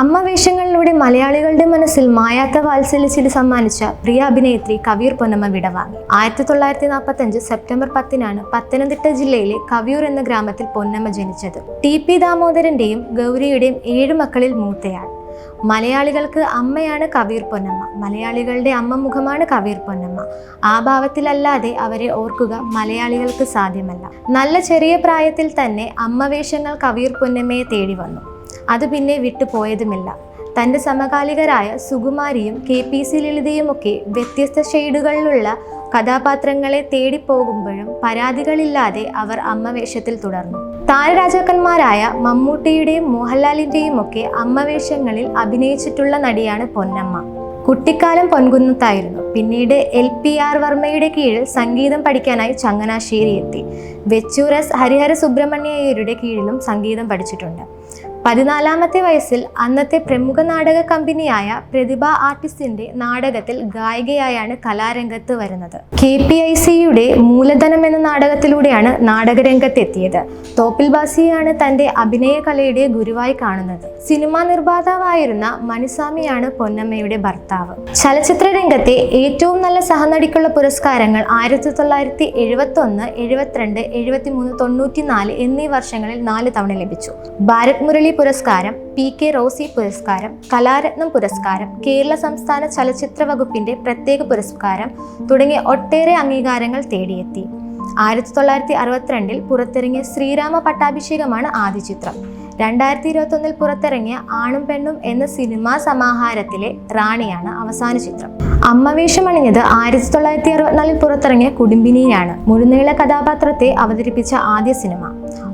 അമ്മ വേഷങ്ങളിലൂടെ മലയാളികളുടെ മനസ്സിൽ മായാത്ത വാത്സല്യച്ചിൽ സമ്മാനിച്ച പ്രിയ അഭിനേത്രി കവിയൂർ പൊന്നമ്മ വിടവാങ്ങി. ആയിരത്തി തൊള്ളായിരത്തി നാൽപ്പത്തി അഞ്ച് സെപ്റ്റംബർ പത്തിനാണ് പത്തനംതിട്ട ജില്ലയിലെ കവിയൂർ എന്ന ഗ്രാമത്തിൽ പൊന്നമ്മ ജനിച്ചത്. ടി പി ദാമോദരന്റെയും ഗൗരിയുടെയും ഏഴു മക്കളിൽ മൂത്തയാൾ. മലയാളികൾക്ക് അമ്മയാണ് കവീർ പൊന്നമ്മ. മലയാളികളുടെ അമ്മ മുഖമാണ് കവീർ പൊന്നമ്മ. ആ ഭാവത്തിലല്ലാതെ അവരെ ഓർക്കുക മലയാളികൾക്ക് സാധ്യമല്ല. നല്ല ചെറിയ പ്രായത്തിൽ തന്നെ അമ്മ വേഷങ്ങൾ കവീർ പൊന്നമ്മയെ തേടി വന്നു. അത് പിന്നെ വിട്ടുപോയതുമില്ല. തന്റെ സമകാലികരായ സുകുമാരിയും കെ പി സി ലളിതയുമൊക്കെ വ്യത്യസ്ത ഷെയ്ഡുകളിലുള്ള കഥാപാത്രങ്ങളെ തേടിപ്പോകുമ്പോഴും പരാതികളില്ലാതെ അവർ അമ്മവേഷത്തിൽ തുടർന്നു. താരരാജാക്കന്മാരായ മമ്മൂട്ടിയുടെയും മോഹൻലാലിന്റെയും ഒക്കെ അമ്മവേഷങ്ങളിൽ അഭിനയിച്ചിട്ടുള്ള നടിയാണ് പൊന്നമ്മ. കുട്ടിക്കാലം പൊൻകുന്നത്തായിരുന്നു. പിന്നീട് എൽ പി ആർ വർമ്മയുടെ കീഴിൽ സംഗീതം പഠിക്കാനായി ചങ്ങനാശ്ശേരി എത്തി വെച്ചൂർ എസ് ഹരിഹര സുബ്രഹ്മണ്യയ്യരുടെ കീഴിലും സംഗീതം പഠിച്ചിട്ടുണ്ട്. പതിനാലാമത്തെ വയസ്സിൽ അന്നത്തെ പ്രമുഖ നാടക കമ്പനിയായ പ്രതിഭ ആർട്ടിസ്റ്റിന്റെ നാടകത്തിൽ ഗായികയായാണ് കലാരംഗത്ത് വരുന്നത്. കെ പി ഐ സിയുടെ മൂലധനം എന്ന നാടകത്തിലൂടെയാണ് നാടകരംഗത്തെത്തിയത്. തോപ്പിൽ ബാസിയാണ് തന്റെ അഭിനയ കലയുടെ ഗുരുവായി കാണുന്നത്. സിനിമാ നിർമ്മാതാവായിരുന്ന മണിസ്വാമിയാണ് പൊന്നമ്മയുടെ ഭർത്താവ്. ചലച്ചിത്ര രംഗത്തെ ഏറ്റവും നല്ല സഹനടിക്കുള്ള പുരസ്കാരങ്ങൾ ആയിരത്തി തൊള്ളായിരത്തി എഴുപത്തി ഒന്ന് എഴുപത്തിരണ്ട് എഴുപത്തി മൂന്ന് തൊണ്ണൂറ്റി നാല് എന്നീ വർഷങ്ങളിൽ നാല് തവണ ലഭിച്ചു. ഭാരത് മുരളി പുരസ്കാരം പി കെ റോസി പുരസ്കാരം കലാരത്നം പുരസ്കാരം കേരള സംസ്ഥാന ചലച്ചിത്ര വകുപ്പിന്റെ പ്രത്യേക പുരസ്കാരം തുടങ്ങിയ ഒട്ടേറെ അംഗീകാരങ്ങൾ തേടിയെത്തി. ആയിരത്തി തൊള്ളായിരത്തി അറുപത്തിരണ്ടിൽ പുറത്തിറങ്ങിയ ശ്രീരാമ പട്ടാഭിഷേകമാണ് ആദ്യ ചിത്രം. രണ്ടായിരത്തി ഇരുപത്തൊന്നിൽ പുറത്തിറങ്ങിയ ആണും പെണ്ണും എന്ന സിനിമാ സമാഹാരത്തിലെ റാണിയാണ് അവസാന ചിത്രം. അമ്മവേഷം അണിഞ്ഞത് ആയിരത്തി തൊള്ളായിരത്തി അറുപത്തിനാലിൽ പുറത്തിറങ്ങിയ കുടുംബിനിയാണ്. മുഴുനീള കഥാപാത്രത്തെ അവതരിപ്പിച്ച ആദ്യ സിനിമ.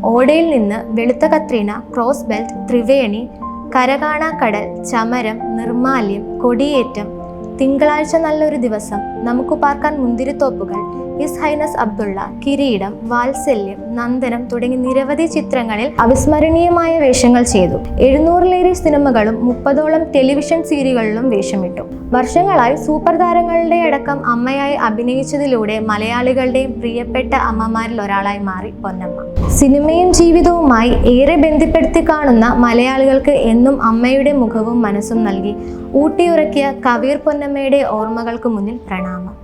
ഓടയിൽ നിന്ന് വെളുത്ത കത്രീന ക്രോസ് ബെൽറ്റ് ത്രിവേണി കരകാണാക്കടൽ ചമരം നിർമാല്യം കൊടിയേറ്റം തിങ്കളാഴ്ച നല്ലൊരു ദിവസം. നമുക്ക് പാർക്കാൻ മുന്തിരിത്തോപ്പുകൾ ഇസ് ഹൈനസ് അബ്ദുള്ള കിരീടം വാത്സല്യം നന്ദനം തുടങ്ങി നിരവധി ചിത്രങ്ങളിൽ അവിസ്മരണീയമായ വേഷങ്ങൾ ചെയ്തു. എഴുന്നൂറിലേറെ സിനിമകളും മുപ്പതോളം ടെലിവിഷൻ സീരിയലുകളിലും വേഷമിട്ടു. വർഷങ്ങളായി സൂപ്പർ താരങ്ങളുടെ അടക്കം അമ്മയായി അഭിനയിച്ചതിലൂടെ മലയാളികളുടെയും പ്രിയപ്പെട്ട അമ്മമാരിൽ ഒരാളായി മാറി പൊന്നമ്മ. സിനിമയും ജീവിതവുമായി ഏറെ ബന്ധപ്പെടുത്തി കാണുന്ന മലയാളികൾക്ക് എന്നും അമ്മയുടെ മുഖവും മനസ്സും നൽകി ഊട്ടിയുറക്കിയ കവിയർ പൊന്നമ്മയുടെ ഓർമ്മകൾക്ക് മുന്നിൽ പ്രണാമം.